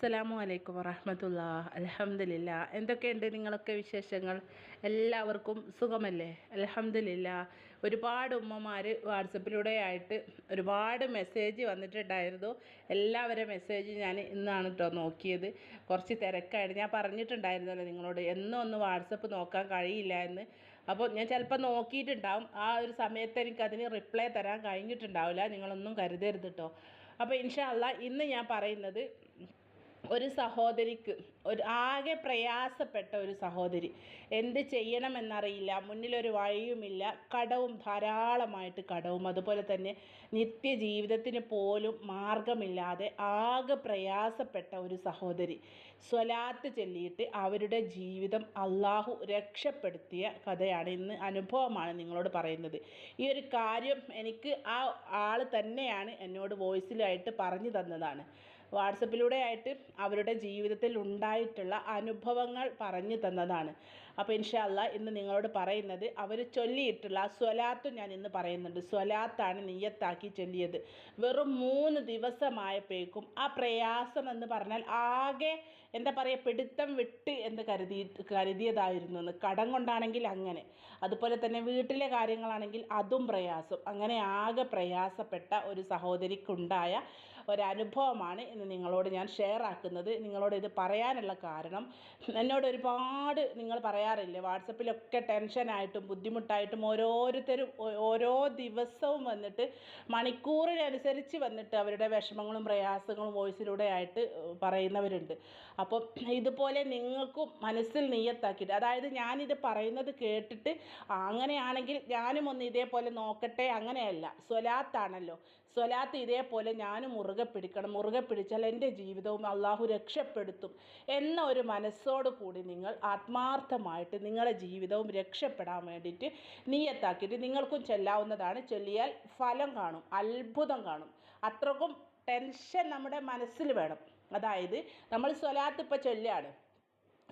അസ്സലാമു അലൈക്കും വറഹമത്തുള്ള അലഹമില്ല എന്തൊക്കെയുണ്ട് നിങ്ങളൊക്കെ വിശേഷങ്ങൾ? എല്ലാവർക്കും സുഖമല്ലേ? അലഹമില്ല ഒരുപാട് ഉമ്മമാർ വാട്സപ്പിലൂടെ ആയിട്ട് ഒരുപാട് മെസ്സേജ് വന്നിട്ടുണ്ടായിരുന്നു. എല്ലാവരുടെ മെസ്സേജ് ഞാൻ ഇന്നാണ് കേട്ടോ നോക്കിയത്. കുറച്ച് തിരക്കായിട്ട് ഞാൻ പറഞ്ഞിട്ടുണ്ടായിരുന്നല്ലോ നിങ്ങളോട്. എന്നും ഒന്ന് വാട്സപ്പ് നോക്കാൻ കഴിയില്ല എന്ന്. അപ്പോൾ ഞാൻ ചിലപ്പോൾ നോക്കിയിട്ടുണ്ടാവും. ആ ഒരു സമയത്ത് എനിക്ക് അതിന് റിപ്ലൈ തരാൻ കഴിഞ്ഞിട്ടുണ്ടാവില്ല. നിങ്ങളൊന്നും കരുതരുത് കേട്ടോ അപ്പോൾ ഇൻഷാ അള്ളാ ഇന്ന് ഞാൻ പറയുന്നത് ഒരു സഹോദരിക്ക് ഒരു ആകെ പ്രയാസപ്പെട്ട ഒരു സഹോദരി എന്ത് ചെയ്യണമെന്നറിയില്ല. മുന്നിലൊരു വഴിയുമില്ല. കടവും ധാരാളമായിട്ട് കടവും. അതുപോലെ തന്നെ നിത്യജീവിതത്തിന് പോലും മാർഗമില്ലാതെ ആകെ പ്രയാസപ്പെട്ട ഒരു സഹോദരി സ്വലാത്ത് ചൊല്ലിയിട്ട് അവരുടെ ജീവിതം അള്ളാഹു രക്ഷപ്പെടുത്തിയ കഥയാണ്. ഇന്ന് അനുഭവമാണ് നിങ്ങളോട് പറയുന്നത്. ഈ ഒരു കാര്യം എനിക്ക് ആ ആൾ തന്നെയാണ് എന്നോട് വോയിസിലായിട്ട് പറഞ്ഞു തന്നതാണ്. വാട്സപ്പിലൂടെ ആയിട്ട് അവരുടെ ജീവിതത്തിൽ ഉണ്ടായിട്ടുള്ള അനുഭവങ്ങൾ പറഞ്ഞു തന്നതാണ്. അപ്പോൾ ഇൻഷാല്ല ഇന്ന് നിങ്ങളോട് പറയുന്നത് അവർ ചൊല്ലിയിട്ടുള്ള സ്വലാത്ത് ഞാൻ ഇന്ന് പറയുന്നുണ്ട്. സ്വലാത്താണ് നെയ്യത്താക്കി ചൊല്ലിയത്. വെറും മൂന്ന് ദിവസമായപ്പോഴേക്കും ആ പ്രയാസം എന്ന് പറഞ്ഞാൽ ആകെ എന്താ പറയുക പിടുത്തം വിട്ട് എന്ന് കരുതി കരുതിയതായിരുന്നു എന്ന്. കടം കൊണ്ടാണെങ്കിൽ അങ്ങനെ. അതുപോലെ തന്നെ വീട്ടിലെ കാര്യങ്ങളാണെങ്കിൽ അതും പ്രയാസം. അങ്ങനെ ആകെ പ്രയാസപ്പെട്ട ഒരു സഹോദരിക്കുണ്ടായ ഒരനുഭവമാണ് ഇന്ന് നിങ്ങളോട് ഞാൻ ഷെയർ ആക്കുന്നത്. നിങ്ങളോട് ഇത് പറയാനുള്ള കാരണം എന്നോട് ഒരുപാട് നിങ്ങൾ പറയാറില്ലേ വാട്സപ്പിലൊക്കെ ടെൻഷനായിട്ടും ബുദ്ധിമുട്ടായിട്ടും ഓരോരുത്തരും ഓരോ ദിവസവും വന്നിട്ട് മണിക്കൂറിനനുസരിച്ച് വന്നിട്ട് അവരുടെ വിഷമങ്ങളും പ്രയാസങ്ങളും വോയിസിലൂടെ ആയിട്ട് പറയുന്നവരുണ്ട്. അപ്പം ഇതുപോലെ നിങ്ങൾക്കും മനസ്സിൽ നെയ്യത്താക്കിയിട്ട് അതായത് ഞാനിത് പറയുന്നത് കേട്ടിട്ട് അങ്ങനെയാണെങ്കിൽ ഞാനും ഒന്ന് ഇതേപോലെ നോക്കട്ടെ അങ്ങനെയല്ല. സ്വലാത്താണല്ലോ. സ്വലാത്ത് ഇതേപോലെ ഞാനും മുറുകെ പിടിക്കണം മുറുകെ പിടിച്ചാൽ എന്റെ ജീവിതവും അള്ളാഹു രക്ഷപ്പെടുത്തും എന്ന ഒരു മനസ്സോട് കൂടി നിങ്ങൾ ആത്മാർത്ഥമായിട്ട് നിങ്ങളുടെ ജീവിതവും രക്ഷപ്പെടാൻ വേണ്ടിയിട്ട് നീയത്താക്കിയിട്ട് നിങ്ങൾക്കും ചെല്ലാവുന്നതാണ്. ചൊല്ലിയാൽ ഫലം കാണും അത്ഭുതം കാണും. അത്രക്കും ടെൻഷൻ നമ്മുടെ മനസ്സിൽ വേണം. അതായത് നമ്മൾ സ്വലാത്ത് ഇപ്പോൾ ചൊല്ലുകയാണ്.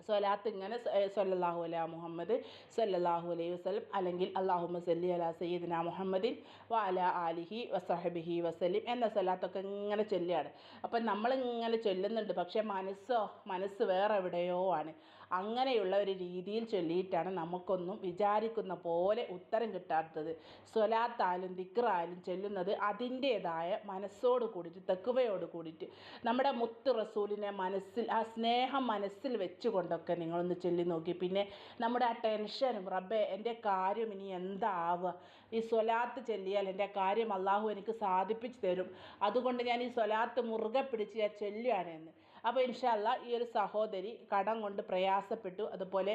സ്വലാത്ത് ഇങ്ങനെ സല്ലല്ലാഹു അല മുഹമ്മദ് സല്ലല്ലാഹു അലൈഹി വസല്ലം. അല്ലെങ്കിൽ അള്ളാഹുമ സല്ലി അല സയ്യിദിന മുഹമ്മദിൻ വ അല ആലിഹി വസഹബിഹി വസലിം എന്ന സ്വലാത്തൊക്കെ ഇങ്ങനെ ചൊല്ലുകയാണ്. അപ്പം നമ്മളിങ്ങനെ ചൊല്ലുന്നുണ്ട്. പക്ഷേ മനസ്സോ മനസ്സ് വേറെ എവിടെയോ ആണ്. അങ്ങനെയുള്ള ഒരു രീതിയിൽ ചൊല്ലിയിട്ടാണ് നമുക്കൊന്നും വിചാരിക്കുന്ന പോലെ ഉത്തരം കിട്ടാത്തത്. സ്വലാത്തായാലും ദിക്റായാലും ചൊല്ലുന്നത് അതിന്റേതായ മനസ്സോട് കൂടിയിട്ട് തെക്കുവയോട് കൂടിയിട്ട്. നമ്മുടെ മുത്ത് റസൂലിനെ മനസ്സിൽ ആ സ്നേഹം മനസ്സിൽ വെച്ചുകൊണ്ട് കൊണ്ടൊക്കെ നിങ്ങളൊന്ന് ചൊല്ലി നോക്കി. പിന്നെ നമ്മുടെ ആ ടെൻഷനും റബ്ബേ എന്റെ കാര്യം ഇനി എന്താവുക ഈ സ്വലാത്ത് ചൊല്ലിയാൽ എന്റെ കാര്യം അള്ളാഹു എനിക്ക് സാധിപ്പിച്ചു തരും. അതുകൊണ്ട് ഞാൻ ഈ സ്വലാത്ത് മുറുകെ പിടിച്ച് ഞാൻ ചൊല്ലുകയാണ് എന്ന് അപ്പോൾ ഇൻഷല്ല ഈ ഒരു സഹോദരി കടം കൊണ്ട് പ്രയാസപ്പെട്ടു. അതുപോലെ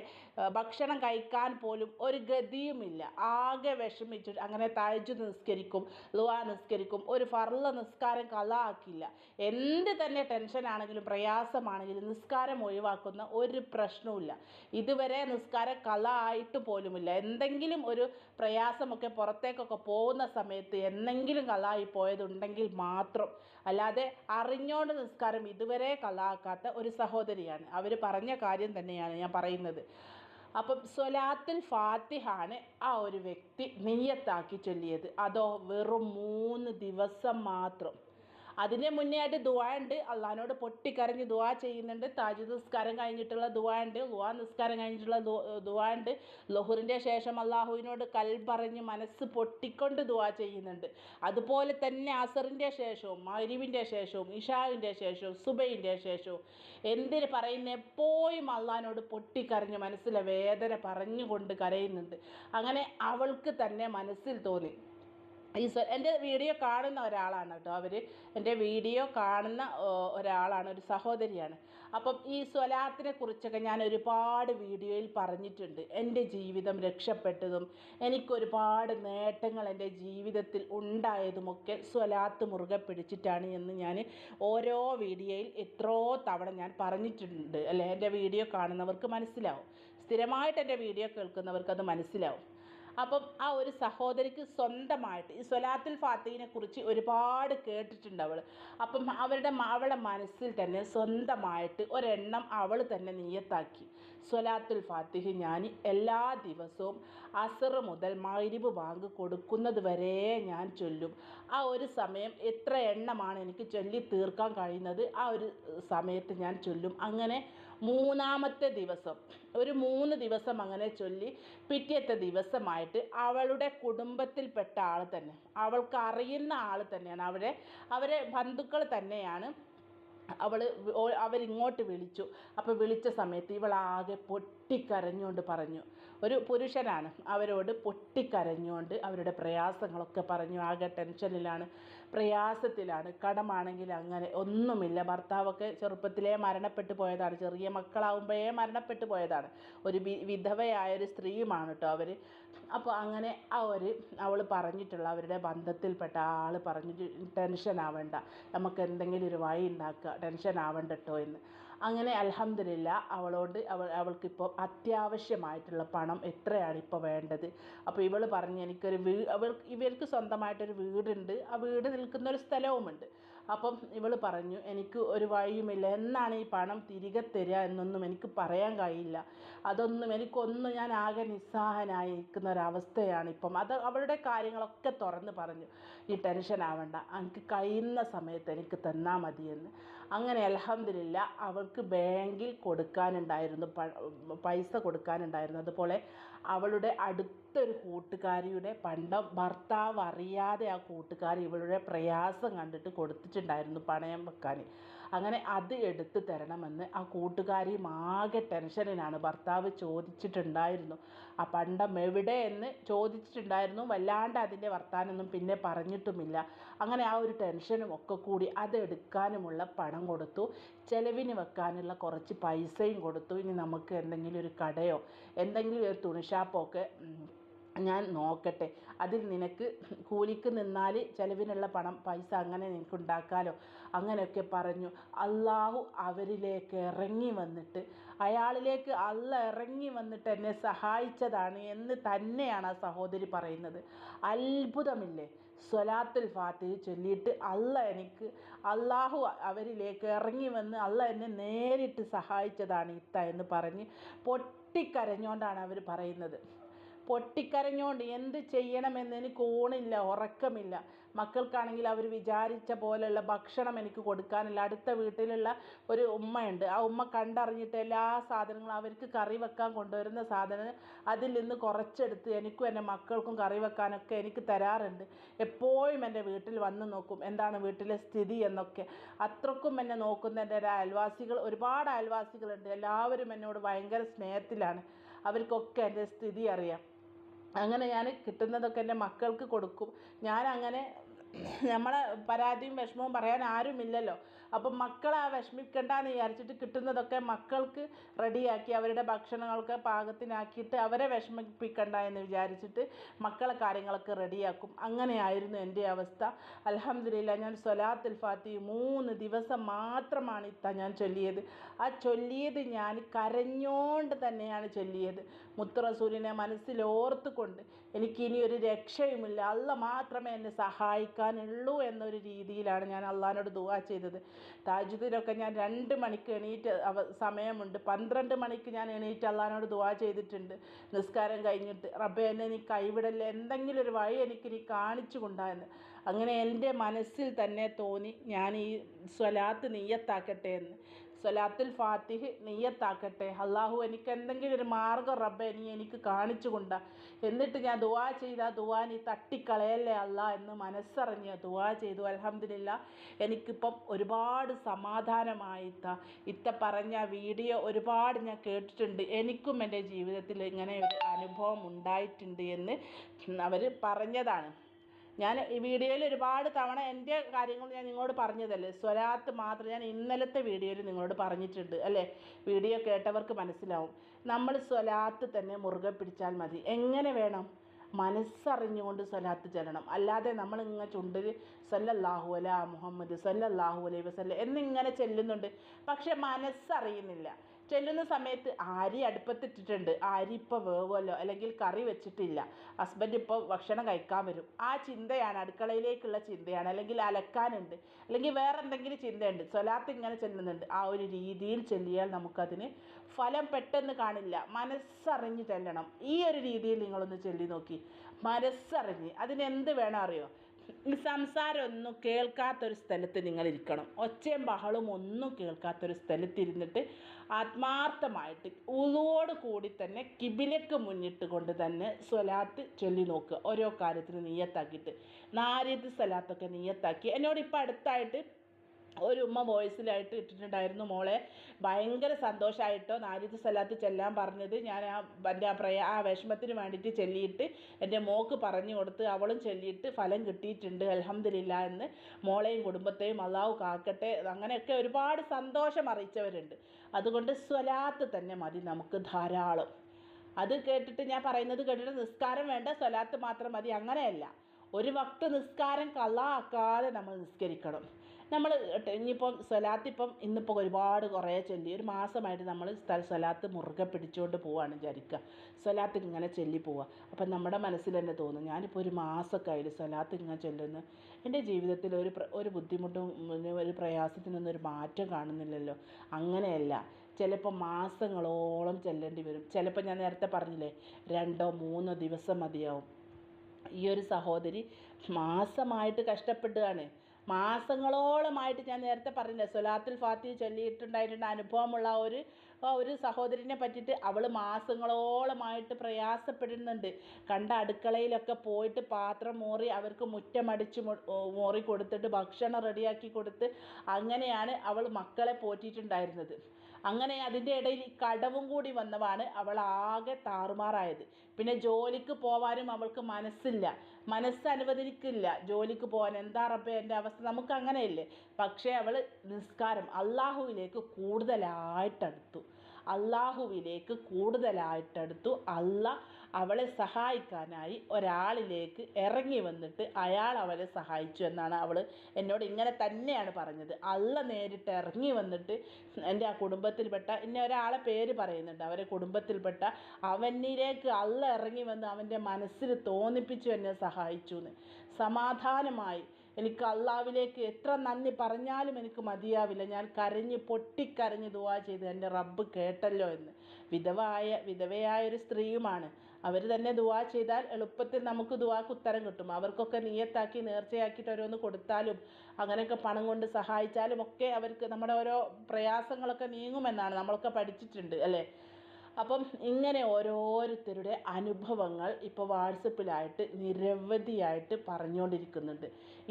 ഭക്ഷണം കഴിക്കാൻ പോലും ഒരു ഗതിയുമില്ല. ആകെ വിഷമിച്ചു. അങ്ങനെ തഴച്ചു നിസ്കരിക്കും ലുവാ നിസ്കരിക്കും. ഒരു ഫർള നിസ്കാരം കല ആക്കില്ല എന്ത് തന്നെ ടെൻഷനാണെങ്കിലും പ്രയാസമാണെങ്കിലും നിസ്കാരം ഒഴിവാക്കുന്ന ഒരു പ്രശ്നവുമില്ല. ഇതുവരെ നിസ്കാരം കല ആയിട്ട് പോലുമില്ല. എന്തെങ്കിലും ഒരു പ്രയാസമൊക്കെ പുറത്തേക്കൊക്കെ പോകുന്ന സമയത്ത് എന്തെങ്കിലും കലായി പോയതുണ്ടെങ്കിൽ മാത്രം. അല്ലാതെ അറിഞ്ഞോണ്ട് നിസ്കാരം ഇതുവരെ കലാക്കാത്ത ഒരു സഹോദരിയാണ്. അവർ പറഞ്ഞ കാര്യം തന്നെയാണ് ഞാൻ പറയുന്നത്. അപ്പം സൊലാത്തിൽ ഫാത്തിഹാണ് ആ ഒരു വ്യക്തി നെയ്യത്താക്കി ചൊല്ലിയത്. അതോ വെറും മൂന്ന് ദിവസം മാത്രം. അതിന്റെ മുന്നേ ആയിട്ട് ദുവാ ഉണ്ട്. അള്ളഹാനോട് പൊട്ടിക്കരഞ്ഞ് ദുവാ ചെയ്യുന്നുണ്ട്. താജ് നിസ്കാരം കഴിഞ്ഞിട്ടുള്ള ദുവാ ഉണ്ട്. ലുവാ നിസ്കാരം കഴിഞ്ഞിട്ടുള്ള ദുവാ ഉണ്ട്. ലഹുറിന്റെ ശേഷം അള്ളാഹുവിനോട് കൽ പറഞ്ഞ് മനസ്സ് പൊട്ടിക്കൊണ്ട് ദുവാ ചെയ്യുന്നുണ്ട്. അതുപോലെ തന്നെ അസറിന്റെ ശേഷവും മരിവിന്റെ ശേഷവും ഇഷാവിന്റെ ശേഷവും സുബൈന്റെ ശേഷവും. എന്തിന് പറയുന്ന? എപ്പോഴും അള്ളഹാനോട് പൊട്ടിക്കരഞ്ഞ് മനസ്സിലെ വേദന പറഞ്ഞുകൊണ്ട് കരയുന്നുണ്ട്. അങ്ങനെ അവൾക്ക് തന്നെ മനസ്സിൽ തോന്നി. ഈ സ്വ എന്റെ വീഡിയോ കാണുന്ന ഒരാളാണ് കേട്ടോ അവർ എന്റെ വീഡിയോ കാണുന്ന ഒരാളാണ് ഒരു സഹോദരിയാണ്. അപ്പം ഈ സ്വലാത്തിനെ കുറിച്ചൊക്കെ ഞാൻ ഒരുപാട് വീഡിയോയിൽ പറഞ്ഞിട്ടുണ്ട്. എന്റെ ജീവിതം രക്ഷപ്പെട്ടതും എനിക്കൊരുപാട് നേട്ടങ്ങൾ എന്റെ ജീവിതത്തിൽ ഉണ്ടായതുമൊക്കെ സ്വലാത്ത് മുറുകെ പിടിച്ചിട്ടാണ് എന്ന് ഞാൻ ഓരോ വീഡിയോയിൽ എത്രയോ തവണ ഞാൻ പറഞ്ഞിട്ടുണ്ട്. അല്ലേ? എന്റെ വീഡിയോ കാണുന്നവർക്ക് മനസ്സിലാവും. സ്ഥിരമായിട്ട് എന്റെ വീഡിയോ കേൾക്കുന്നവർക്ക് അത് മനസ്സിലാവും. അപ്പം ആ ഒരു സഹോദരിക്ക് സ്വന്തമായിട്ട് ഈ സ്വലാത്തുൽ ഫാത്തിഹിനെ കുറിച്ച് ഒരുപാട് കേട്ടിട്ടുണ്ട് അവൾ. അപ്പം അവരുടെ അവളുടെ മനസ്സിൽ തന്നെ സ്വന്തമായിട്ട് ഒരെണ്ണം അവൾ തന്നെ നിയത്താക്കി സ്വലാത്തുൽ ഫാത്തിഹ് ഞാൻ എല്ലാ ദിവസവും അസർ മുതൽ മഗ്രിബ് ബാങ്ക് കൊടുക്കുന്നത് വരെ ഞാൻ ചൊല്ലും. ആ ഒരു സമയം എത്ര എണ്ണമാണ് എനിക്ക് ചൊല്ലി തീർക്കാൻ കഴിയുന്നത് ആ ഒരു സമയത്ത് ഞാൻ ചൊല്ലും. അങ്ങനെ മൂന്നാമത്തെ ദിവസം. ഒരു മൂന്ന് ദിവസം അങ്ങനെ ചൊല്ലി പിറ്റേത്തെ ദിവസമായിട്ട് അവളുടെ കുടുംബത്തിൽപ്പെട്ട ആൾ തന്നെ. അവൾക്ക് അറിയുന്ന ആൾ തന്നെയാണ്. അവരെ അവരെ ബന്ധുക്കൾ തന്നെയാണ് അവൾ അവരിങ്ങോട്ട് വിളിച്ചു. അപ്പോൾ വിളിച്ച സമയത്ത് ഇവളാകെ പൊട്ടിക്കരഞ്ഞുകൊണ്ട് പറഞ്ഞു. ഒരു പുരുഷനാണ്. അവരോട് പൊട്ടിക്കരഞ്ഞുകൊണ്ട് അവരുടെ പ്രയാസങ്ങളൊക്കെ പറഞ്ഞു. ആകെ ടെൻഷനിലാണ് പ്രയാസത്തിലാണ്. കടമാണെങ്കിൽ അങ്ങനെ ഒന്നുമില്ല. ഭർത്താവൊക്കെ ചെറുപ്പത്തിലേ മരണപ്പെട്ടു പോയതാണ്. ചെറിയ മക്കളാവുമ്പോഴേ മരണപ്പെട്ടു പോയതാണ്. ഒരു വിധവയായ ഒരു സ്ത്രീയുമാണ് കേട്ടോ അവർ അപ്പോൾ അങ്ങനെ ഒരു അവൾ പറഞ്ഞിട്ടുള്ള അവരുടെ ബന്ധത്തിൽപ്പെട്ട ആൾ പറഞ്ഞിട്ട് ടെൻഷൻ ആവണ്ട നമുക്ക് എന്തെങ്കിലും ഒരു വഴി ഉണ്ടാക്കുക. ടെൻഷൻ ആവണ്ട കേട്ടോ എന്ന്. അങ്ങനെ അൽഹംദുലില്ല അവളോട് അവൾ അവൾക്കിപ്പോൾ അത്യാവശ്യമായിട്ടുള്ള പണം എത്രയാണ് ഇപ്പോൾ വേണ്ടത്? അപ്പോൾ ഇവൾ പറഞ്ഞു എനിക്കൊരു വീ അവൾ ഇവർക്ക് സ്വന്തമായിട്ടൊരു വീടുണ്ട്. ആ വീട് നിൽക്കുന്ന ഒരു സ്ഥലവുമുണ്ട്. അപ്പം ഇവൾ പറഞ്ഞു എനിക്ക് ഒരു വഴിയുമില്ല. എന്നാണ് ഈ പണം തിരികെ തരിക എന്നൊന്നും എനിക്ക് പറയാൻ കഴിയില്ല. അതൊന്നും എനിക്കൊന്നും ഞാൻ ആകെ നിസ്സഹായനായിരിക്കുന്ന ഒരവസ്ഥയാണ് ഇപ്പം അത് അവളുടെ കാര്യങ്ങളൊക്കെ തുറന്ന് പറഞ്ഞു. ഈ ടെൻഷൻ ആവണ്ട എനിക്ക് കഴിയുന്ന സമയത്ത് എനിക്ക് തന്നാൽ മതിയെന്ന്. അങ്ങനെ അൽഹംദുലില്ല അവൾക്ക് ബാങ്കിൽ കൊടുക്കാനുണ്ടായിരുന്നു പൈസ കൊടുക്കാനുണ്ടായിരുന്നു. അതുപോലെ അവളുടെ അടുത്തൊരു കൂട്ടുകാരിയുടെ പണ്ടം ഭർത്താവ് അറിയാതെ ആ കൂട്ടുകാരി ഇവളുടെ പ്രയാസം കണ്ടിട്ട് കൊടുത്തിട്ടുണ്ടായിരുന്നു പണയം വെക്കാൻ. അങ്ങനെ അത് എടുത്ത് തരണമെന്ന് ആ കൂട്ടുകാരിയും ആകെ ടെൻഷനിലാണ്. ഭർത്താവ് ചോദിച്ചിട്ടുണ്ടായിരുന്നു. ആ പണ്ടം എവിടെ എന്ന് ചോദിച്ചിട്ടുണ്ടായിരുന്നു. വല്ലാണ്ട് അതിന്റെ വർത്താനൊന്നും പിന്നെ പറഞ്ഞിട്ടുമില്ല. അങ്ങനെ ആ ഒരു ടെൻഷനും ഒക്കെ കൂടി അത് എടുക്കാനുമുള്ള പണം കൊടുത്തു. ചെലവിന് വെക്കാനുള്ള കുറച്ച് പൈസയും കൊടുത്തു. ഇനി നമുക്ക് എന്തെങ്കിലും ഒരു കടയോ എന്തെങ്കിലും ഒരു തുണിഷാപ്പോ ഒക്കെ ഞാൻ നോക്കട്ടെ. അതിൽ നിനക്ക് കൂലിക്ക് നിന്നാൽ ചിലവിനുള്ള പണം പൈസ അങ്ങനെ നിനക്ക് ഉണ്ടാക്കാലോ അങ്ങനെയൊക്കെ പറഞ്ഞു. അള്ളാഹു അവരിലേക്ക് ഇറങ്ങി വന്നിട്ട് അയാളിലേക്ക് അല്ല ഇറങ്ങി വന്നിട്ട് എന്നെ സഹായിച്ചതാണ് എന്ന് തന്നെയാണ് ആ സഹോദരി പറയുന്നത്. അത്ഭുതമില്ലേ? സ്വലാത്തുൽ ഫാത്തി ചൊല്ലിയിട്ട് അല്ല എനിക്ക് അള്ളാഹു അവരിലേക്ക് ഇറങ്ങി വന്ന് അല്ല എന്നെ നേരിട്ട് സഹായിച്ചതാണ് ഇത്ത എന്ന് പറഞ്ഞ് പൊട്ടിക്കരഞ്ഞുകൊണ്ടാണ് അവർ പറയുന്നത്. പൊട്ടിക്കരഞ്ഞുകൊണ്ട് എന്ത് ചെയ്യണമെന്ന് എനിക്ക് ഊണില്ല ഉറക്കമില്ല. മക്കൾക്കാണെങ്കിൽ അവർ വിചാരിച്ച പോലെയുള്ള ഭക്ഷണം എനിക്ക് കൊടുക്കാനില്ല. അടുത്ത വീട്ടിലുള്ള ഒരു ഉമ്മയുണ്ട്. ആ ഉമ്മ കണ്ടറിഞ്ഞിട്ട് എല്ലാ സാധനങ്ങളും അവർക്ക് കറി വെക്കാൻ കൊണ്ടുവരുന്ന സാധനം അതിൽ നിന്ന് കുറച്ചെടുത്ത് എനിക്കും എന്റെ മക്കൾക്കും കറി വെക്കാനൊക്കെ എനിക്ക് തരാറുണ്ട്. എപ്പോഴും എന്റെ വീട്ടിൽ വന്ന് നോക്കും എന്താണ് വീട്ടിലെ സ്ഥിതി എന്നൊക്കെ. അത്രക്കും എന്നെ നോക്കുന്ന എന്റെ അയൽവാസികൾ ഒരുപാട് അയൽവാസികളുണ്ട്. എല്ലാവരും എന്നോട് ഭയങ്കര സ്നേഹത്തിലാണ്. അവർക്കൊക്കെ എന്റെ സ്ഥിതി അറിയാം. അങ്ങനെ ഞാൻ കിട്ടുന്നതൊക്കെ എന്റെ മക്കൾക്ക് കൊടുക്കും. ഞാൻ അങ്ങനെ നമ്മളെ പരാതിയും വിഷമവും പറയാൻ ആരുമില്ലല്ലോ. അപ്പം മക്കളെ ആ വിഷമിക്കണ്ടെന്ന് വിചാരിച്ചിട്ട് കിട്ടുന്നതൊക്കെ മക്കൾക്ക് റെഡിയാക്കി അവരുടെ ഭക്ഷണങ്ങളൊക്കെ പാകത്തിനാക്കിയിട്ട് അവരെ വിഷമിപ്പിക്കണ്ട എന്ന് വിചാരിച്ചിട്ട് മക്കളെ കാര്യങ്ങളൊക്കെ റെഡിയാക്കും. അങ്ങനെയായിരുന്നു എന്റെ അവസ്ഥ. അലഹമില്ല ഞാൻ സ്വലാത്തുൽ ഫാത്തി മൂന്ന് ദിവസം മാത്രമാണ് ഇത്ത ഞാൻ ചൊല്ലിയത്. ആ ചൊല്ലിയത് ഞാൻ കരഞ്ഞോണ്ട് തന്നെയാണ് ചൊല്ലിയത്. മുത്തറസൂലിനെ മനസ്സിൽ ഓർത്തുകൊണ്ട് എനിക്കിനി ഒരു രക്ഷയുമില്ല. അല്ല മാത്രമേ എന്നെ സഹായിക്കാനുള്ളൂ എന്നൊരു രീതിയിലാണ് ഞാൻ അള്ളഹാനോട് ദുവാ ചെയ്തത്. താജുദിനൊക്കെ ഞാൻ രണ്ട് മണിക്ക് എണീറ്റ് അവ സമയമുണ്ട്. പന്ത്രണ്ട് മണിക്ക് ഞാൻ എണീറ്റ് അള്ളഹാനോട് ദുവാ ചെയ്തിട്ടുണ്ട്. നിസ്കാരം കഴിഞ്ഞിട്ട് റബ്ബെ എന്നെ നീ കൈവിടല്ലേ? എന്തെങ്കിലും ഒരു വഴി എനിക്ക് നീ കാണിച്ചു കൊണ്ടാന്ന് അങ്ങനെ എന്റെ മനസ്സിൽ തന്നെ തോന്നി ഞാൻ ഈ സ്വലാത്ത് നീയത്താക്കട്ടെ എന്ന്. സ്വലാത്തുൽ ഫാത്തിഹ് നെയ്യത്താക്കട്ടെ. അള്ളാഹു എനിക്ക് എന്തെങ്കിലും ഒരു മാർഗം റബ്ബെ നീ എനിക്ക് കാണിച്ചു കൊണ്ട. എന്നിട്ട് ഞാൻ ദുവാ ചെയ്ത ദുവാ നീ തട്ടിക്കളയല്ലേ അല്ല എന്ന് മനസ്സറിഞ്ഞ് ദുവാ ചെയ്തു. അലഹമില്ല എനിക്കിപ്പം ഒരുപാട് സമാധാനമായിത്ത. ഇത്ത പറഞ്ഞ വീഡിയോ ഒരുപാട് ഞാൻ കേട്ടിട്ടുണ്ട്. എനിക്കും എന്റെ ജീവിതത്തിൽ ഇങ്ങനെ ഒരു അനുഭവം ഉണ്ടായിട്ടുണ്ട് എന്ന് അവർ പറഞ്ഞതാണ്. ഞാൻ ഈ വീഡിയോയിൽ ഒരുപാട് തവണ എന്റെ കാര്യങ്ങൾ ഞാൻ നിങ്ങളോട് പറഞ്ഞതല്ലേ? സ്വരാത്ത് മാത്രം ഞാൻ ഇന്നലത്തെ വീഡിയോയിൽ നിങ്ങളോട് പറഞ്ഞിട്ടുണ്ട് അല്ലേ? വീഡിയോ കേട്ടവർക്ക് മനസ്സിലാവും. നമ്മൾ സ്വലാത്ത് തന്നെ മുറുകെ പിടിച്ചാൽ മതി. എങ്ങനെ വേണം? മനസ്സറിഞ്ഞുകൊണ്ട് സ്വലാത്ത് ചെല്ലണം. അല്ലാതെ നമ്മൾ നമ്മളിങ്ങനെ ചുണ്ടിൽ സല്ലല്ലാഹു അല മുഹമ്മദ് സല്ലല്ലാഹു അലൈഹി വസല്ലം എന്നിങ്ങനെ ചെല്ലുന്നുണ്ട്. പക്ഷെ മനസ്സറിയുന്നില്ല. ചെല്ലുന്ന സമയത്ത് അരി അടുപ്പത്തിട്ടിട്ടുണ്ട്. അരി ഇപ്പോൾ വേവുമല്ലോ. അല്ലെങ്കിൽ കറി വെച്ചിട്ടില്ല. ഹസ്ബൻഡ് ഇപ്പോൾ ഭക്ഷണം കഴിക്കാൻ വരും. ആ ചിന്തയാണ് അടുക്കളയിലേക്കുള്ള ചിന്തയാണ്. അല്ലെങ്കിൽ അലക്കാനുണ്ട്. അല്ലെങ്കിൽ വേറെ എന്തെങ്കിലും ചിന്തയുണ്ട്. സ്വലാത്ത് ഇങ്ങനെ ചെല്ലുന്നുണ്ട്. ആ ഒരു രീതിയിൽ ചെല്ലിയാൽ നമുക്കതിന് ഫലം പെട്ടെന്ന് കാണില്ല. മനസ്സറിഞ്ഞ് ചെല്ലണം. ഈ ഒരു രീതിയിൽ നിങ്ങളൊന്ന് ചെല്ലി നോക്കി മനസ്സറിഞ്ഞ്. അതിനെന്ത് വേണം അറിയോ? സംസാരമൊന്നും കേൾക്കാത്തൊരു സ്ഥലത്ത് നിങ്ങൾ ഇരിക്കണം ഒച്ചയും ബഹളവും ഒന്നും കേൾക്കാത്തൊരു സ്ഥലത്തിരുന്നിട്ട് ആത്മാർത്ഥമായിട്ട് ഉളുവോട് കൂടി തന്നെ കിബിലക്ക് മുന്നിട്ട് കൊണ്ട് തന്നെ സ്വലാത്ത് ചൊല്ലി നോക്കുക. ഓരോ കാര്യത്തിന് നീയത്താക്കിയിട്ട്. നാരിയത്ത് സ്വലാത്തൊക്കെ നീയത്താക്കി. എന്നോട് ഇപ്പം അടുത്തായിട്ട് ഒരു ഉമ്മ വോയിസിലായിട്ട് ഇട്ടിട്ടുണ്ടായിരുന്നു മോളെ. ഭയങ്കര സന്തോഷമായിട്ടോ നാലിത് സ്ഥലത്ത് ചെല്ലാൻ പറഞ്ഞത് ഞാൻ ആ എന്റെ ആ പ്രയ ആ വിഷമത്തിന് വേണ്ടിയിട്ട് ചെല്ലിയിട്ട് എന്റെ മോക്ക് പറഞ്ഞു കൊടുത്ത് അവളും ചെല്ലിയിട്ട് ഫലം കിട്ടിയിട്ടുണ്ട് അലഹമില്ല എന്ന് മോളെയും കുടുംബത്തെയും അള്ളാഹു കാക്കട്ടെ. അങ്ങനെയൊക്കെ ഒരുപാട് സന്തോഷം അറിയിച്ചവരുണ്ട്. അതുകൊണ്ട് സ്വലാത്ത് തന്നെ മതി നമുക്ക് ധാരാളം. അത് കേട്ടിട്ട് ഞാൻ പറയുന്നത് കേട്ടിട്ട് നിസ്കാരം വേണ്ട സ്വലാത്ത് മാത്രം മതി. അങ്ങനെയല്ല. ഒരു വക്ത് നിസ്കാരം കള്ളാക്കാതെ നമ്മൾ നിസ്കരിക്കണം. നമ്മൾ ഇനിയിപ്പം സ്വലാത്ത് ഇപ്പം ഇന്നിപ്പോൾ ഒരുപാട് കുറേ ചൊല്ലി ഒരു മാസമായിട്ട് നമ്മൾ സ്വലാത്ത് മുറുകെ പിടിച്ചുകൊണ്ട് പോവാണ് വിചാരിക്കുക സ്വലാത്ത് ഇങ്ങനെ ചൊല്ലി പോവുക അപ്പം നമ്മുടെ മനസ്സിൽ തന്നെ തോന്നും ഞാനിപ്പോൾ ഒരു മാസമൊക്കെ ആയിട്ട് സ്വലാത്ത് ഇങ്ങനെ ചൊല്ലുന്നു? എന്റെ ജീവിതത്തിൽ ഒരു ഒരു ബുദ്ധിമുട്ടും ഒരു പ്രയാസത്തിനൊന്നും ഒരു മാറ്റം കാണുന്നില്ലല്ലോ. അങ്ങനെയല്ല. ചിലപ്പോൾ മാസങ്ങളോളം ചെല്ലേണ്ടി വരും. ചിലപ്പോൾ ഞാൻ നേരത്തെ പറഞ്ഞില്ലേ രണ്ടോ മൂന്നോ ദിവസം മതിയാവും. ഈ ഒരു സഹോദരി മാസമായിട്ട് കഷ്ടപ്പെടുകയാണ് മാസങ്ങളോളമായിട്ട് ഞാൻ നേരത്തെ പറഞ്ഞില്ലേ സ്വലാത്തുൽ ഫാത്തി ചൊല്ലിയിട്ടുണ്ടായിരുന്ന അനുഭവമുള്ള ഒരു ഒരു സഹോദരിനെ പറ്റിയിട്ട് അവൾ മാസങ്ങളോളമായിട്ട് പ്രയാസപ്പെടുന്നുണ്ട്. കണ്ട അടുക്കളയിലൊക്കെ പോയിട്ട് പാത്രം മോറി അവർക്ക് മുറ്റമടിച്ച് മോറി കൊടുത്തിട്ട് ഭക്ഷണം റെഡിയാക്കി കൊടുത്ത് അങ്ങനെയാണ് അവൾ മക്കളെ പോറ്റിയിട്ടുണ്ടായിരുന്നത്. അങ്ങനെ അതിന്റെ ഇടയിൽ കടവും കൂടി വന്നതാണ് അവൾ ആകെ താറുമാറായത്. പിന്നെ ജോലിക്ക് പോവാനും അവൾക്ക് മനസ്സില്ല. മനസ്സ് അനുവദിക്കില്ല. ജോലിക്ക് പോകാൻ എന്താ റബ്ബേ എന്റെ അവസ്ഥ? നമുക്ക് അങ്ങനെയല്ലേ? പക്ഷേ അവൾ നിസ്കാരം അള്ളാഹുവിലേക്ക് കൂടുതലായിട്ടടുത്തു. അള്ളാഹുവിലേക്ക് കൂടുതലായിട്ടടുത്തു. അല്ല അവളെ സഹായിക്കാനായി ഒരാളിലേക്ക് ഇറങ്ങി വന്നിട്ട് അയാൾ അവളെ സഹായിച്ചു എന്നാണ് അവൾ എന്നോട് ഇങ്ങനെ തന്നെയാണ് പറഞ്ഞത്. അള്ള നേരിട്ട് ഇറങ്ങി വന്നിട്ട് എന്റെ ആ കുടുംബത്തിൽപ്പെട്ട ഇന്ന ഒരാളെ പേര് പറയുന്നുണ്ട്. അവരെ കുടുംബത്തിൽപ്പെട്ട അവനിലേക്ക് അള്ള ഇറങ്ങി വന്ന് അവന്റെ മനസ്സിൽ തോന്നിപ്പിച്ചു എന്നെ സഹായിച്ചു എന്ന് സമാധാനമായി. എനിക്ക് അള്ളാവിലേക്ക് എത്ര നന്ദി പറഞ്ഞാലും എനിക്ക് മതിയാവില്ല. ഞാൻ കരഞ്ഞ് പൊട്ടിക്കരഞ്ഞ് ദുവാ ചെയ്ത് എന്റെ റബ്ബ് കേട്ടല്ലോ എന്ന്. വിധവായ വിധവയായ ഒരു സ്ത്രീയുമാണ്. അവർ തന്നെ ദുവാ ചെയ്താൽ എളുപ്പത്തിൽ നമുക്ക് ദുവാക്ക് ഉത്തരം കിട്ടും. അവർക്കൊക്കെ നിയത്താക്കി നേർച്ചയാക്കിയിട്ട് ഓരോന്ന് കൊടുത്താലും അങ്ങനെയൊക്കെ പണം കൊണ്ട് സഹായിച്ചാലും ഒക്കെ അവർക്ക് നമ്മുടെ ഓരോ പ്രയാസങ്ങളൊക്കെ നീങ്ങുമെന്നാണ് നമ്മളൊക്കെ പഠിച്ചിട്ടുണ്ട് അല്ലേ? അപ്പം ഇങ്ങനെ ഓരോരുത്തരുടെ അനുഭവങ്ങൾ ഇപ്പോൾ വാട്സപ്പിലായിട്ട് നിരവധിയായിട്ട് പറഞ്ഞുകൊണ്ടിരിക്കുന്നുണ്ട്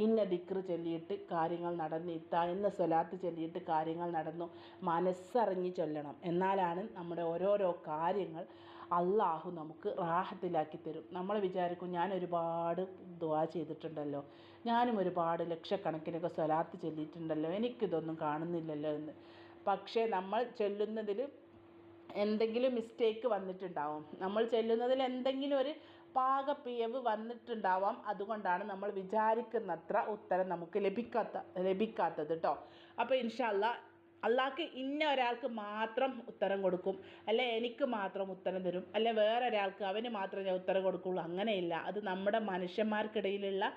ഇന്ന ദിക്റ് ചൊല്ലിയിട്ട് കാര്യങ്ങൾ നടന്നു ഇത്ത ഇന്ന സ്വലാത്ത് ചൊല്ലിയിട്ട് കാര്യങ്ങൾ നടന്നു മനസ്സറിഞ്ഞ് ചൊല്ലണം. എന്നാലാണ് നമ്മുടെ ഓരോരോ കാര്യങ്ങൾ അള്ളാഹു നമുക്ക് റാഹത്തിലാക്കി തരും. നമ്മൾ വിചാരിക്കും ഞാൻ ഒരുപാട് ദുആ ചെയ്തിട്ടുണ്ടല്ലോ. ഞാനും ഒരുപാട് ലക്ഷക്കണക്കിനൊക്കെ സ്വലാത്ത് ചൊല്ലിയിട്ടുണ്ടല്ലോ. എനിക്കിതൊന്നും കാണുന്നില്ലല്ലോ എന്ന്. പക്ഷേ നമ്മൾ ചൊല്ലുന്നതിൽ എന്തെങ്കിലും മിസ്റ്റേക്ക് വന്നിട്ടുണ്ടാവും. നമ്മൾ ചെല്ലുന്നതിൽ എന്തെങ്കിലും ഒരു പാകപ്പിഴവ് വന്നിട്ടുണ്ടാവാം. അതുകൊണ്ടാണ് നമ്മൾ വിചാരിക്കുന്നത്ര ഉത്തരം നമുക്ക് ലഭിക്കാത്ത ലഭിക്കാത്തത് കേട്ടോ അപ്പോൾ ഇൻഷാല്ല അള്ളാഹ്ക്ക് ഇന്ന ഒരാൾക്ക് മാത്രം ഉത്തരം കൊടുക്കും. അല്ലെ എനിക്ക് മാത്രം ഉത്തരം തരും. അല്ലെ വേറെ ഒരാൾക്ക് അവന് മാത്രം ഞാൻ ഉത്തരം കൊടുക്കുള്ളൂ. അങ്ങനെയില്ല. അത് നമ്മുടെ മനുഷ്യന്മാർക്കിടയിലുള്ള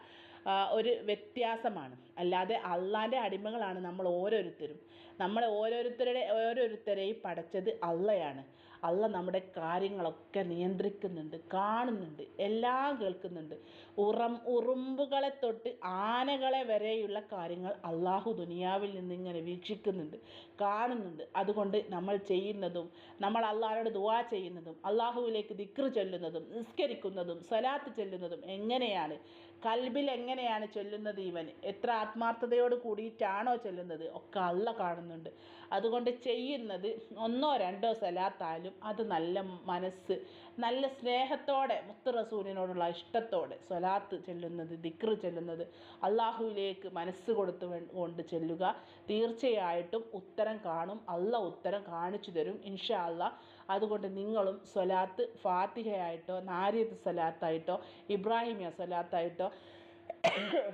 ഒരു വ്യത്യാസമാണ്. അല്ലാതെ അള്ളാന്റെ അടിമകളാണ് നമ്മൾ ഓരോരുത്തരും. നമ്മളെ ഓരോരുത്തരുടെ ഓരോരുത്തരെയും പടച്ചത് അള്ളയാണ്. അള്ള നമ്മുടെ കാര്യങ്ങളൊക്കെ നിയന്ത്രിക്കുന്നുണ്ട് കാണുന്നുണ്ട് എല്ലാം കേൾക്കുന്നുണ്ട്. ഉറം ഉറുമ്പുകളെ തൊട്ട് ആനകളെ വരെയുള്ള കാര്യങ്ങൾ അള്ളാഹു ദുനിയാവിൽ നിന്ന് ഇങ്ങനെ വീക്ഷിക്കുന്നുണ്ട് കാണുന്നുണ്ട്. അതുകൊണ്ട് നമ്മൾ ചെയ്യുന്നതും നമ്മൾ അള്ളാഹോട് ദുവാ ചെയ്യുന്നതും അള്ളാഹുവിലേക്ക് ദിക്റ് ചൊല്ലുന്നതും നിസ്കരിക്കുന്നതും സ്വലാത്ത് ചൊല്ലുന്നതും എങ്ങനെയാണ്? കൽബിൽ എങ്ങനെയാണ് ചൊല്ലുന്നത് ഇവൻ? എത്ര ആത്മാർത്ഥതയോട് കൂടിയിട്ടാണോ ചൊല്ലുന്നത്? ഒക്കെ അള്ള കാണുന്നുണ്ട്. അതുകൊണ്ട് ചെയ്യുന്നത് ഒന്നോ രണ്ടോ സ്വലാത്തായാലും അത് നല്ല മനസ്സ് നല്ല സ്നേഹത്തോടെ മുത്ത് റസൂലിനോടുള്ള ഇഷ്ടത്തോടെ സ്വലാത്ത് ചെല്ലുന്നത് ദിക്ർ ചെല്ലുന്നത് അള്ളാഹുവിലേക്ക് മനസ്സ് കൊടുത്ത് കൊണ്ട് ചെല്ലുക. തീർച്ചയായിട്ടും ഉത്തരം കാണും. അള്ള ഉത്തരം കാണിച്ചു തരും ഇൻഷാ അല്ല അതുകൊണ്ട് നിങ്ങളും സ്വലാത്ത് ഫാത്തിഹയായിട്ടോ നാരിയത്ത് സ്വലാത്തായിട്ടോ ഇബ്രാഹിമിയ സ്വലാത്തായിട്ടോ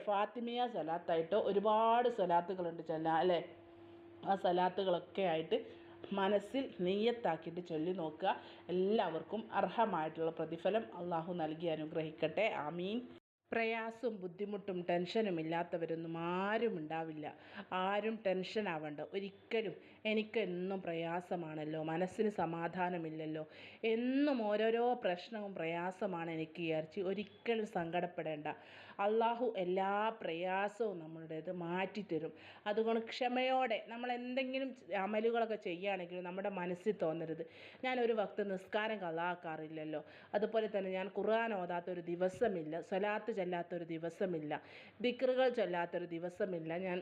ഫാത്തിമിയ സ്വലാത്തായിട്ടോ ഒരുപാട് സ്വലാത്തുകളുണ്ട് ചെല്ലാം അല്ലേ? ആ സലാത്തുകളൊക്കെ ആയിട്ട് മനസ്സിൽ നെയ്യത്താക്കിയിട്ട് ചൊല്ലി നോക്കുക. എല്ലാവർക്കും അർഹമായിട്ടുള്ള പ്രതിഫലം അള്ളാഹു നൽകി അനുഗ്രഹിക്കട്ടെ. ആമീൻ. പ്രയാസവും ബുദ്ധിമുട്ടും ടെൻഷനും ഇല്ലാത്തവരൊന്നും ആരും ഉണ്ടാവില്ല. ആരും ടെൻഷൻ ആവണ്ട ഒരിക്കലും എനിക്കെന്നും പ്രയാസമാണല്ലോ. മനസ്സിന് സമാധാനമില്ലല്ലോ. എന്നും ഓരോരോ പ്രശ്നവും പ്രയാസമാണ് എനിക്ക് വിചാരിച്ച് ഒരിക്കലും സങ്കടപ്പെടേണ്ട. അള്ളാഹു എല്ലാ പ്രയാസവും നമ്മളുടേത് മാറ്റിത്തരും. അതുകൊണ്ട് ക്ഷമയോടെ നമ്മൾ എന്തെങ്കിലും അമലുകളൊക്കെ ചെയ്യുകയാണെങ്കിൽ നമ്മുടെ മനസ്സിൽ തോന്നരുത്. ഞാൻ ഒരു വക്ത് നിസ്കാരം കളാക്കാറില്ലല്ലോ അതുപോലെ തന്നെ ഞാൻ ഖുർആൻ ഓതാത്ത ഒരു ദിവസമില്ല. സ്വലാത്ത് ചൊല്ലാത്തൊരു ദിവസമില്ല. ദിക്റുകൾ ചൊല്ലാത്തൊരു ദിവസമില്ല. ഞാൻ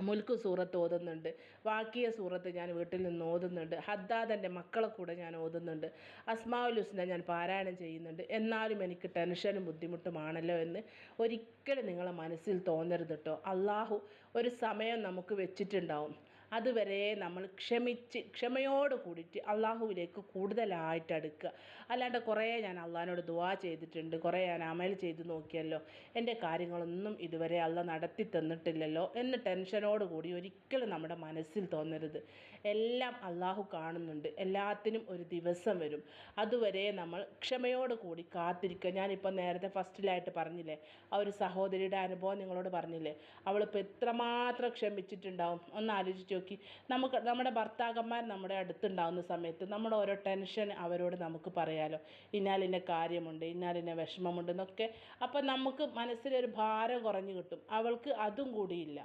മുൽക്ക് സൂറത്ത് ഓതുന്നുണ്ട്. വാക്കിയ സൂറത്ത് ഞാൻ വീട്ടിൽ നിന്ന് ഓതുന്നുണ്ട്. ഹദ്ദാദന്റെ മക്കളെ കൂടെ ഞാൻ ഓതുന്നുണ്ട്. അസ്മാഉൽ ഹുസ്ന ഞാൻ പാരായണം ചെയ്യുന്നുണ്ട്. എന്നാലും എനിക്ക് ടെൻഷനും ബുദ്ധിമുട്ടുമാണല്ലോ എന്ന് ഒരിക്കലും നിങ്ങളെ മനസ്സിൽ തോന്നരുത് കേട്ടോ അള്ളാഹു ഒരു സമയം നമുക്ക് വെച്ചിട്ടുണ്ടാവും. അതുവരെ നമ്മൾ ക്ഷമിച്ച് ക്ഷമയോട് കൂടിയിട്ട് അള്ളാഹുവിലേക്ക് കൂടുതലായിട്ട് അടുക്കുക. അല്ലാണ്ട് കുറേ ഞാൻ അള്ളാഹിനോട് ദുവാ ചെയ്തിട്ടുണ്ട് കുറേ ഞാൻ അമൽ ചെയ്ത് നോക്കിയല്ലോ. എന്റെ കാര്യങ്ങളൊന്നും ഇതുവരെ അള്ള നടത്തി തന്നിട്ടില്ലല്ലോ എന്ന് ടെൻഷനോട് കൂടി ഒരിക്കലും നമ്മുടെ മനസ്സിൽ തോന്നരുത്. എല്ലാം അള്ളാഹു കാണുന്നുണ്ട്. എല്ലാത്തിനും ഒരു ദിവസം വരും. അതുവരെ നമ്മൾ ക്ഷമയോട് കൂടി കാത്തിരിക്കുക. ഞാനിപ്പോൾ നേരത്തെ ഫസ്റ്റിലായിട്ട് പറഞ്ഞില്ലേ ആ ഒരു സഹോദരിയുടെ അനുഭവം നിങ്ങളോട് പറഞ്ഞില്ലേ അവളിപ്പോൾ എത്രമാത്രം ക്ഷമിച്ചിട്ടുണ്ടാവും? ഒന്ന് ആലോചിച്ച് നോക്കി നമുക്ക് നമ്മുടെ ഭർത്താക്കന്മാർ നമ്മുടെ അടുത്തുണ്ടാകുന്ന സമയത്ത് നമ്മുടെ ഓരോ ടെൻഷൻ അവരോട് നമുക്ക് പറയാലോ. ഇന്നാലിന്ന കാര്യമുണ്ട് ഇന്നാലിന്ന വിഷമമുണ്ട് എന്നൊക്കെ. അപ്പം നമുക്ക് മനസ്സിലൊരു ഭാരം കുറഞ്ഞു കിട്ടും. അവൾക്ക് അതും കൂടിയില്ല.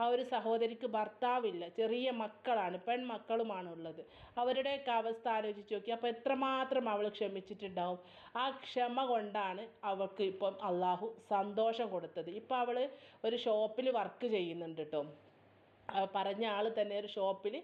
ആ ഒരു സഹോദരിക്ക് ഭർത്താവില്ല. ചെറിയ മക്കളാണ് പെൺമക്കളുമാണ് ഉള്ളത് അവരുടെയൊക്കെ അവസ്ഥ ആലോചിച്ച് നോക്കി. അപ്പോൾ എത്രമാത്രം അവൾ ക്ഷമിച്ചിട്ടുണ്ടാവും? ആ ക്ഷമ കൊണ്ടാണ് അവൾക്ക് ഇപ്പം അള്ളാഹു സന്തോഷം കൊടുത്തത്. ഇപ്പം അവൾ ഒരു ഷോപ്പിൽ വർക്ക് ചെയ്യുന്നുണ്ട് കേട്ടോ പറഞ്ഞ ആൾ തന്നെ ഒരു ഷോപ്പിൽ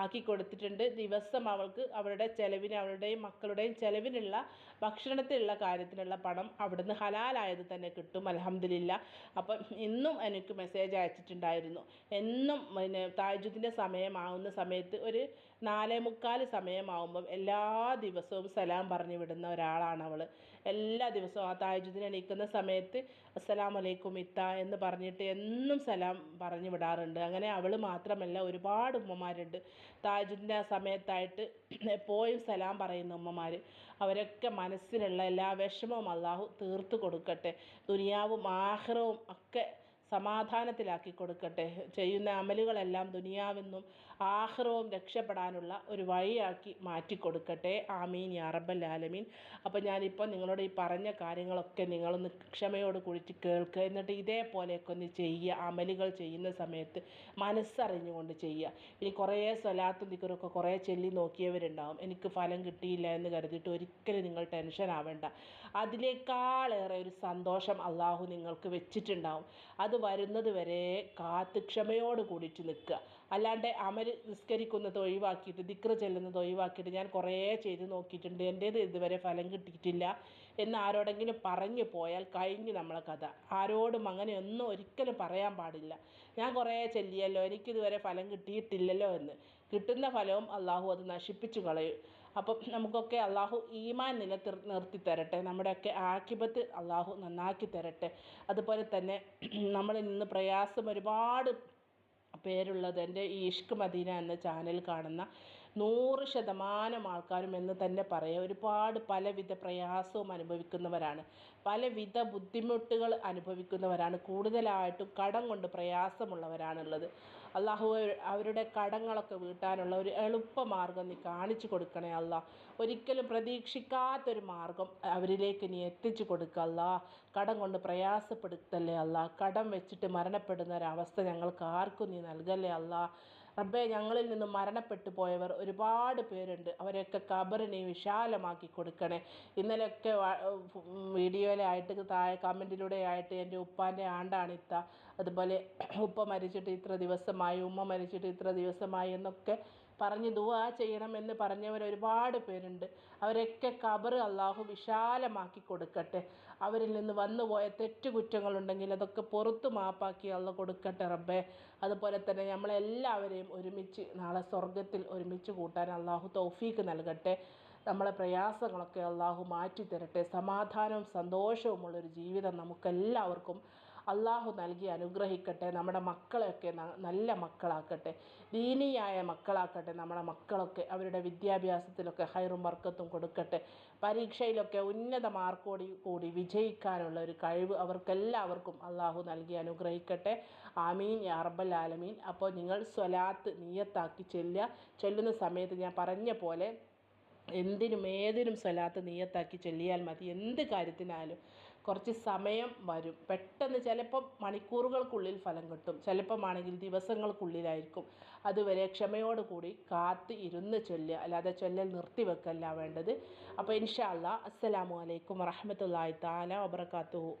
ആക്കി കൊടുത്തിട്ടുണ്ട്. ദിവസം അവൾക്ക് അവളുടെ ചിലവിന് അവളുടെയും മക്കളുടെയും ചിലവിനുള്ള ഭക്ഷണത്തിനുള്ള കാര്യത്തിനുള്ള പണം അവിടുന്ന് ഹലാലായത് തന്നെ കിട്ടും. അലഹമ്മദില്ല അപ്പം ഇന്നും എനിക്ക് മെസ്സേജ് അയച്ചിട്ടുണ്ടായിരുന്നു. എന്നും പിന്നെ താജുദിന്റെ സമയമാവുന്ന സമയത്ത് ഒരു നാലേ മുക്കാൽ സമയമാവുമ്പം എല്ലാ ദിവസവും സലാം പറഞ്ഞു വിടുന്ന ഒരാളാണ് അവൾ എല്ലാ ദിവസവും ആ താജുദിന് എണീക്കുന്ന സമയത്ത് അസ്സലാം അലൈക്കും ഇത്ത എന്ന് പറഞ്ഞിട്ട് എന്നും സലാം പറഞ്ഞു വിടാറുണ്ട്. അങ്ങനെ അവൾ മാത്രമല്ല ഒരുപാട് ഉമ്മമാരുണ്ട്. താജുദിന്റെ ആ സമയത്തായിട്ട് എപ്പോഴും സലാം പറയുന്ന ഉമ്മമാർ അവരൊക്കെ മനസ്സിലുള്ള എല്ലാ വിഷമവും അള്ളാഹു തീർത്ത് കൊടുക്കട്ടെ. ദുനിയാവും ആഹ്റവും ഒക്കെ സമാധാനത്തിലാക്കി കൊടുക്കട്ടെ. ചെയ്യുന്ന അമലുകളെല്ലാം ദുനിയാവെന്നും ആഹ്റവും രക്ഷപ്പെടാനുള്ള ഒരു വഴിയാക്കി മാറ്റി കൊടുക്കട്ടെ. ആമീൻ യാ റബ്ബൽ ആലമീൻ. അപ്പോൾ ഞാനിപ്പോൾ നിങ്ങളോട് ഈ പറഞ്ഞ കാര്യങ്ങളൊക്കെ നിങ്ങളൊന്ന് ക്ഷമയോട് കൂടി കേൾക്കുക എന്നിട്ട് ഇതേപോലെയൊക്കെ ഒന്ന് ചെയ്യുക. അമലുകൾ ചെയ്യുന്ന സമയത്ത് മനസ്സറിഞ്ഞുകൊണ്ട് ചെയ്യുക. ഇനി കുറേ സ്വലാത്തും നിക്കറൊക്കെ കുറേ ചൊല്ലി നോക്കിയവരുണ്ടാവും. എനിക്ക് ഫലം കിട്ടിയില്ല എന്ന് കരുതിയിട്ട് ഒരിക്കലും നിങ്ങൾ ടെൻഷൻ ആവേണ്ട. അതിനേക്കാളേറെ ഒരു സന്തോഷം അള്ളാഹു നിങ്ങൾക്ക് വെച്ചിട്ടുണ്ടാവും. അത് വരുന്നത് വരെ കാത്ത് ക്ഷമയോട് കൂടിയിട്ട് നിൽക്കുക. അല്ലാണ്ട് അമൽ നിസ്കരിക്കുന്നത് ഒഴിവാക്കിയിട്ട് ദിക്ര ചെല്ലുന്നത് ഒഴിവാക്കിയിട്ട് ഞാൻ കുറേ ചെയ്ത് നോക്കിയിട്ടുണ്ട്. എന്റേത് ഇതുവരെ ഫലം കിട്ടിയിട്ടില്ല എന്ന് ആരോടെങ്കിലും പറഞ്ഞു പോയാൽ കഴിഞ്ഞു നമ്മളെ കഥ. ആരോടും അങ്ങനെ ഒന്നും ഒരിക്കലും പറയാൻ പാടില്ല. ഞാൻ കുറേ ചെല്ലിയല്ലോ എനിക്കിതുവരെ ഫലം കിട്ടിയിട്ടില്ലല്ലോ എന്ന്. കിട്ടുന്ന ഫലവും അള്ളാഹു അത് നശിപ്പിച്ചു കളയും. അപ്പം നമുക്കൊക്കെ അള്ളാഹു ഈമാൻ നിലനിർ നിർത്തി തരട്ടെ. നമ്മുടെയൊക്കെ ആക്കിബത്ത് അള്ളാഹു നന്നാക്കി തരട്ടെ. അതുപോലെ തന്നെ നമ്മളിൽ നിന്ന് പ്രയാസം ഒരുപാട് പേരുള്ളത് എന്റെ ഈ ഇഷ്ക് മദീന എന്ന ചാനൽ കാണുന്ന നൂറ് ശതമാനം ആൾക്കാരും എന്ന് തന്നെ പറയാം. ഒരുപാട് പലവിധ പ്രയാസവും അനുഭവിക്കുന്നവരാണ്. പലവിധ ബുദ്ധിമുട്ടുകൾ അനുഭവിക്കുന്നവരാണ്. കൂടുതലായിട്ടും കടം കൊണ്ട് പ്രയാസമുള്ളവരാണുള്ളത്. അള്ളാഹു അവരുടെ കടങ്ങളൊക്കെ വീട്ടാനുള്ള ഒരു എളുപ്പമാർഗം നീ കാണിച്ചു കൊടുക്കണേ അല്ല ഒരിക്കലും പ്രതീക്ഷിക്കാത്തൊരു മാർഗം അവരിലേക്ക് നീ എത്തിച്ചു കൊടുക്കുക അല്ല കടം കൊണ്ട് പ്രയാസപ്പെടുത്തല്ലേ അല്ല കടം വെച്ചിട്ട് മരണപ്പെടുന്ന ഒരവസ്ഥ ഞങ്ങൾക്ക് ആർക്കും നീ നൽകല്ലേ അല്ല റബ്ബേ ഞങ്ങളിൽ നിന്ന് മരണപ്പെട്ടു പോയവർ ഒരുപാട് പേരുണ്ട്. അവരെയൊക്കെ ഖബർ നീ വിശാലമാക്കി കൊടുക്കണേ. ഇന്നലെയൊക്കെ വീഡിയോയിലായിട്ട് താഴെ കമന്റിലൂടെ ആയിട്ട് എന്റെ ഉപ്പാന്റെ ആണ്ടാണ് ഇത്ത. അതുപോലെ ഉപ്പ മരിച്ചിട്ട് ഇത്ര ദിവസമായി ഉമ്മ മരിച്ചിട്ട് ഇത്ര ദിവസമായി എന്നൊക്കെ പറഞ്ഞ് ദുആ ചെയ്യണമെന്ന് പറഞ്ഞവർ ഒരുപാട് പേരുണ്ട്. അവരൊക്കെ ഖബർ അള്ളാഹു വിശാലമാക്കി കൊടുക്കട്ടെ. അവരിൽ നിന്ന് വന്നുപോയ തെറ്റുകുറ്റങ്ങളുണ്ടെങ്കിൽ അതൊക്കെ പുറത്ത് മാപ്പാക്കി അള്ള കൊടുക്കട്ടെ റബ്ബേ. അതുപോലെ തന്നെ നമ്മളെല്ലാവരെയും ഒരുമിച്ച് നാളെ സ്വർഗത്തിൽ ഒരുമിച്ച് കൂട്ടാൻ അള്ളാഹു തൗഫീക്ക് നൽകട്ടെ. നമ്മളെ പ്രയാസങ്ങളൊക്കെ അള്ളാഹു മാറ്റി തരട്ടെ സമാധാനവും സന്തോഷവുമുള്ളൊരു ജീവിതം നമുക്കെല്ലാവർക്കും അള്ളാഹു നൽകി അനുഗ്രഹിക്കട്ടെ നമ്മുടെ മക്കളെയൊക്കെ നല്ല മക്കളാക്കട്ടെ ദീനിയായ മക്കളാക്കട്ടെ നമ്മുടെ മക്കളൊക്കെ അവരുടെ വിദ്യാഭ്യാസത്തിലൊക്കെ ഹൈറും വർക്കത്തും കൊടുക്കട്ടെ പരീക്ഷയിലൊക്കെ ഉന്നത മാർക്കോടി കൂടി വിജയിക്കാനുള്ള ഒരു കഴിവ് അവർക്കെല്ലാവർക്കും അള്ളാഹു നൽകി അനുഗ്രഹിക്കട്ടെ. ആമീൻ യാ റബ്ബൽ ആലമീൻ. അപ്പോൾ നിങ്ങൾ സ്വലാത്ത് നീയത്താക്കി ചെല്ലുക. ചൊല്ലുന്ന സമയത്ത് ഞാൻ പറഞ്ഞ പോലെ എന്തിനും ഏതിനും സ്വലാത്ത് നീയത്താക്കി ചൊല്ലിയാൽ മതി. എന്ത് കാര്യത്തിനായാലും കുറച്ച് സമയം വരും. പെട്ടെന്ന് ചിലപ്പം മണിക്കൂറുകൾക്കുള്ളിൽ ഫലം കിട്ടും. ചിലപ്പം ആണെങ്കിൽ ദിവസങ്ങൾക്കുള്ളിലായിരിക്കും. അതുവരെ ക്ഷമയോടുകൂടി കാത്ത് ഇരുന്ന് ചൊല്ലുക. അല്ലാതെ ചൊല്ലൽ നിർത്തിവെക്കല്ല വേണ്ടത്. അപ്പോൾ ഇൻഷാ അല്ലാ അസ്സലാമു അലൈക്കും വറഹമത്തല്ലാഹി താല വബറകാതുഹു.